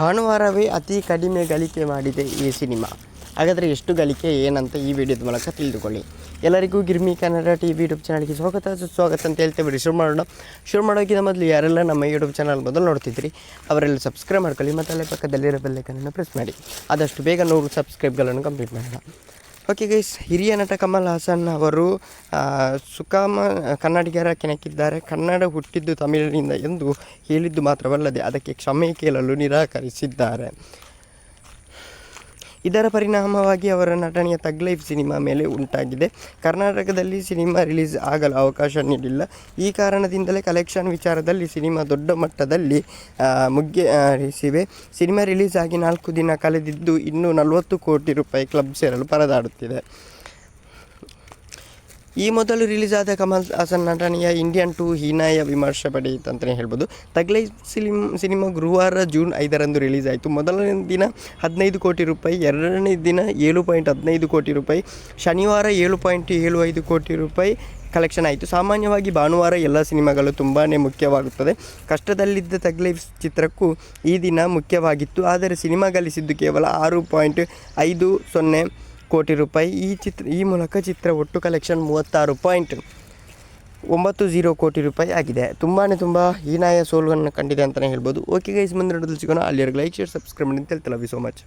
ಭಾನುವಾರವೇ ಅತಿ ಕಡಿಮೆ ಗಳಿಕೆ ಮಾಡಿದೆ ಈ ಸಿನಿಮಾ. ಹಾಗಾದರೆ ಎಷ್ಟು ಗಳಿಕೆ, ಏನಂತ ಈ ವಿಡಿಯೋದ ಮೂಲಕ ತಿಳಿದುಕೊಳ್ಳಿ. ಎಲ್ಲರಿಗೂ ಗಿರ್ಮಿ ಕನ್ನಡ ಟಿ ವಿ ಯೂಟ್ಯೂಬ್ ಚಾನಲ್ಗೆ ಸ್ವಾಗತ. ಸುಸ್ವಾಗತ ಅಂತ ಹೇಳ್ತೇವೆ. ಶುರು ಮಾಡೋಣ. ಶುರು ಮಾಡೋಕ್ಕಿಂತ ಮೊದಲು ಯಾರೆಲ್ಲ ನಮ್ಮ ಯೂಟ್ಯೂಬ್ ಚಾನಲ್ ಮೊದಲು ನೋಡ್ತಿದ್ರಿ ಅವರೆಲ್ಲ ಸಬ್ಸ್ಕ್ರೈಬ್ ಮಾಡ್ಕೊಳ್ಳಿ. ಮತ್ತು ಅಲ್ಲೇ ಪಕ್ಕದಲ್ಲಿರೋ ಬೆಲ್ಲೈಕನನ್ನು ಪ್ರೆಸ್ ಮಾಡಿ. ಆದಷ್ಟು ಬೇಗ ನೂರು ಸಬ್ಸ್ಕ್ರೈಬ್ಗಳನ್ನು ಕಂಪ್ಲೀಟ್ ಮಾಡೋಣ. ಓಕೆ ಗೈಸ್ ಹಿರಿಯ ನಟ ಕಮಲ್ ಹಾಸನ್ ಅವರು ಸುಖಮ ಕನ್ನಡಿಗರ ಕೆಣಕಿದ್ದಾರೆ. ಕನ್ನಡ ಹುಟ್ಟಿದ್ದು ತಮಿಳಿನಿಂದ ಎಂದು ಹೇಳಿದ್ದು ಮಾತ್ರವಲ್ಲದೆ ಅದಕ್ಕೆ ಕ್ಷಮೆ ಕೇಳಲು ನಿರಾಕರಿಸಿದ್ದಾರೆ. ಇದರ ಪರಿಣಾಮವಾಗಿ ಅವರ ನಟನೆಯ ತಗ್ ಲೈಫ್ ಸಿನಿಮಾ ಮೇಲೆ ಉಂಟಾಗಿದೆ. ಕರ್ನಾಟಕದಲ್ಲಿ ಸಿನಿಮಾ ರಿಲೀಸ್ ಆಗಲು ಅವಕಾಶ ನೀಡಿಲ್ಲ. ಈ ಕಾರಣದಿಂದಲೇ ಕಲೆಕ್ಷನ್ ವಿಚಾರದಲ್ಲಿ ಸಿನಿಮಾ ದೊಡ್ಡ ಮಟ್ಟದಲ್ಲಿ ಮುಗ್ಗಿ ಮುಗಿಸಿವೆ ಸಿನಿಮಾ ರಿಲೀಸ್ ಆಗಿ ನಾಲ್ಕು ದಿನ ಕಳೆದಿದ್ದು ಇನ್ನೂ ನಲವತ್ತು ಕೋಟಿ ರೂಪಾಯಿ ಕ್ಲಬ್ ಸೇರಲು ಪರದಾಡುತ್ತಿದೆ. ಈ ಮೊದಲು ರಿಲೀಸ್ ಆದ ಕಮಲ್ ಹಾಸನ್ ನಟನೆಯ ಇಂಡಿಯನ್ ಟು ಹೀನಾಯ ವಿಮರ್ಶೆ ಪಡೆಯಿತು ಅಂತಲೇ ಹೇಳ್ಬೋದು. ತಗ್ಲೈ ಸಿಲಿಮ್ ಸಿನಿಮಾ ಗುರುವಾರ ಜೂನ್ ಐದರಂದು ರಿಲೀಸ್ ಆಯಿತು. ಮೊದಲನೇ ದಿನ ಹದಿನೈದು ಕೋಟಿ ರೂಪಾಯಿ, ಎರಡನೇ ದಿನ ಏಳು ಪಾಯಿಂಟ್ ಹದಿನೈದು ಕೋಟಿ ರೂಪಾಯಿ, ಶನಿವಾರ ಏಳು ಪಾಯಿಂಟ್ ಏಳು ಐದು ಕೋಟಿ ರೂಪಾಯಿ ಕಲೆಕ್ಷನ್ ಆಯಿತು. ಸಾಮಾನ್ಯವಾಗಿ ಭಾನುವಾರ ಎಲ್ಲ ಸಿನಿಮಾಗಳು ತುಂಬಾ ಮುಖ್ಯವಾಗುತ್ತದೆ. ಕಷ್ಟದಲ್ಲಿದ್ದ ತಗ್ಲೈಫ್ ಚಿತ್ರಕ್ಕೂ ಈ ದಿನ ಮುಖ್ಯವಾಗಿತ್ತು. ಆದರೆ ಸಿನಿಮಾ ಗಳಿಸಿದ್ದು ಕೇವಲ ಆರು ಪಾಯಿಂಟ್ ಐದು ಸೊನ್ನೆ ಕೋಟಿ ರೂಪಾಯಿ. ಈ ಚಿತ್ರ, ಈ ಮೂಲಕ ಚಿತ್ರ ಒಟ್ಟು ಕಲೆಕ್ಷನ್ ಮೂವತ್ತಾರು ಪಾಯಿಂಟ್ ಒಂಬತ್ತು ಝೀರೋ ಕೋಟಿ ರೂಪಾಯಿ ಆಗಿದೆ. ತುಂಬಾ ತುಂಬ ಹೀನಾಯ ಸೋಲುವನ್ನು ಕಂಡಿದೆ ಅಂತಲೇ ಹೇಳ್ಬೋದು. ಓಕೆ ಗೈಸ್ ಮುಂದೆ ನೋಡೋದು ಸಿಗೋಣ. ಅಲ್ಲಿವರೆಗೆ ಲೈಕ್ ಶೇರ್ ಸಬ್ಸ್ಕ್ರೈಬ್ ಮಾಡಿ. ಅಂತ ಹೇಳ್ತಾ ಲವ್ ಯು ಸೋ ಮಚ್